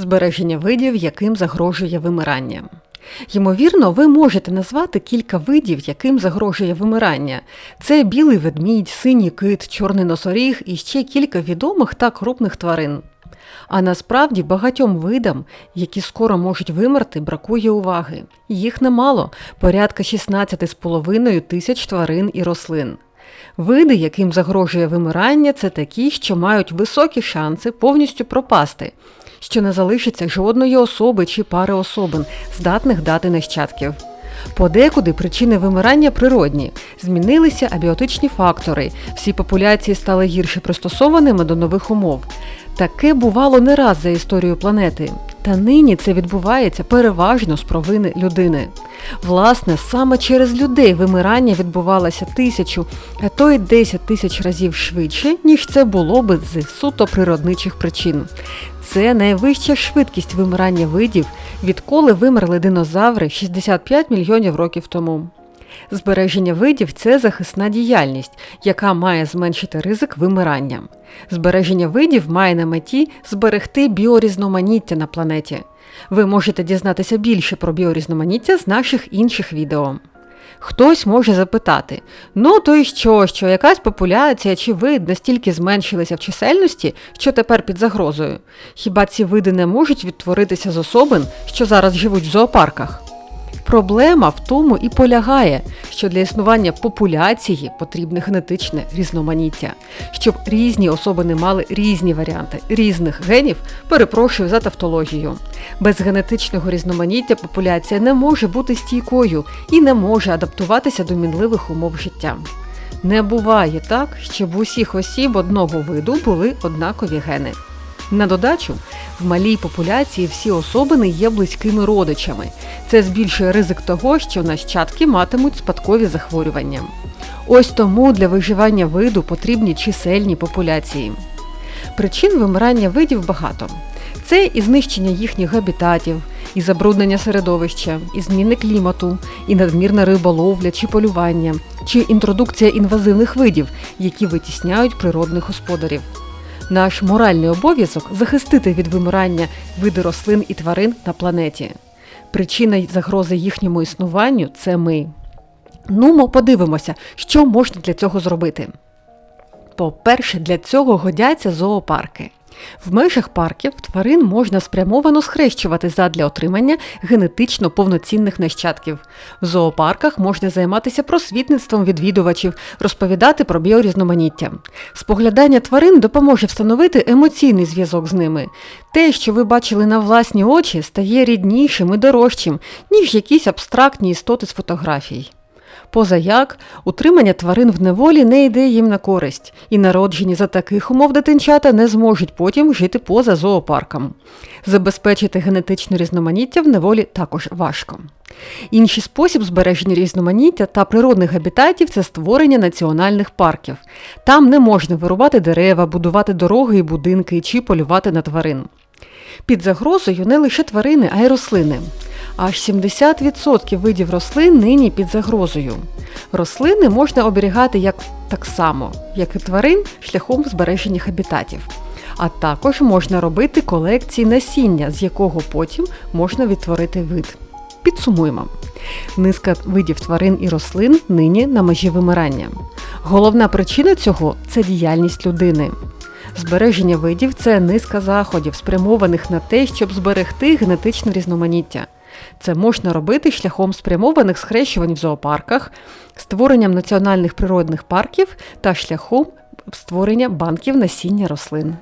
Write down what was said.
збереження видів, яким загрожує вимирання. Ймовірно, ви можете назвати кілька видів, яким загрожує вимирання. Це білий ведмідь, синій кит, чорний носоріг і ще кілька відомих та крупних тварин. А насправді багатьом видам, які скоро можуть вимерти, бракує уваги. Їх немало порядка 16,5 тисяч тварин і рослин. Види, яким загрожує вимирання, це такі, що мають високі шанси повністю пропасти, що не залишиться жодної особи чи пари особин, здатних дати нащадків. Подекуди причини вимирання природні, змінилися абіотичні фактори, всі популяції стали гірше пристосованими до нових умов. Таке бувало не раз за історію планети. Та нині це відбувається переважно з провини людини. Власне, саме через людей вимирання відбувалося тисячу, а то й десять тисяч разів швидше, ніж це було би з суто природничих причин. Це найвища швидкість вимирання видів, відколи вимерли динозаври 65 мільйонів років тому. Збереження видів це захисна діяльність, яка має зменшити ризик вимирання. Збереження видів має на меті зберегти біорізноманіття на планеті. Ви можете дізнатися більше про біорізноманіття з наших інших відео. Хтось може запитати: ну то й що, що якась популяція чи вид настільки зменшилися в чисельності, що тепер під загрозою? Хіба ці види не можуть відтворитися з особин, що зараз живуть в зоопарках? Проблема в тому і полягає, що для існування популяції потрібне генетичне різноманіття, щоб різні особини мали різні варіанти різних генів, перепрошую за тавтологію. Без генетичного різноманіття популяція не може бути стійкою і не може адаптуватися до мінливих умов життя. Не буває так, щоб усіх осіб одного виду були однакові гени. На додачу, в малій популяції всі особини є близькими родичами. Це збільшує ризик того, що нащадки матимуть спадкові захворювання. Ось тому для виживання виду потрібні чисельні популяції. Причин вимирання видів багато. Це і знищення їхніх габітатів, і забруднення середовища, і зміни клімату, і надмірна риболовля чи полювання, чи інтродукція інвазивних видів, які витісняють природних господарів. Наш моральний обов'язок захистити від вимирання види рослин і тварин на планеті. Причина загрози їхньому існуванню це ми. Ну, ми подивимося, що можна для цього зробити. По-перше, для цього годяться зоопарки. В межах парків тварин можна спрямовано схрещувати задля отримання генетично повноцінних нащадків. В зоопарках можна займатися просвітництвом відвідувачів, розповідати про біорізноманіття. Споглядання тварин допоможе встановити емоційний зв'язок з ними. Те, що ви бачили на власні очі, стає ріднішим і дорожчим, ніж якісь абстрактні істоти з фотографій. Позаяк, утримання тварин в неволі не йде їм на користь, і народжені за таких умов дитинчата не зможуть потім жити поза зоопарком. Забезпечити генетичне різноманіття в неволі також важко. Інший спосіб збереження різноманіття та природних габітатів це створення національних парків. Там не можна вирубати дерева, будувати дороги і будинки чи полювати на тварин. Під загрозою не лише тварини, а й рослини. Аж 70% видів рослин нині під загрозою. Рослини можна оберігати як так само, як і тварин, шляхом збереження хабітатів. А також можна робити колекції насіння, з якого потім можна відтворити вид. Підсумуємо. Низка видів тварин і рослин нині на межі вимирання. Головна причина цього це діяльність людини. Збереження видів це низка заходів, спрямованих на те, щоб зберегти генетичне різноманіття. Це можна робити шляхом спрямованих схрещувань в зоопарках, створенням національних природних парків та шляхом створення банків насіння рослин.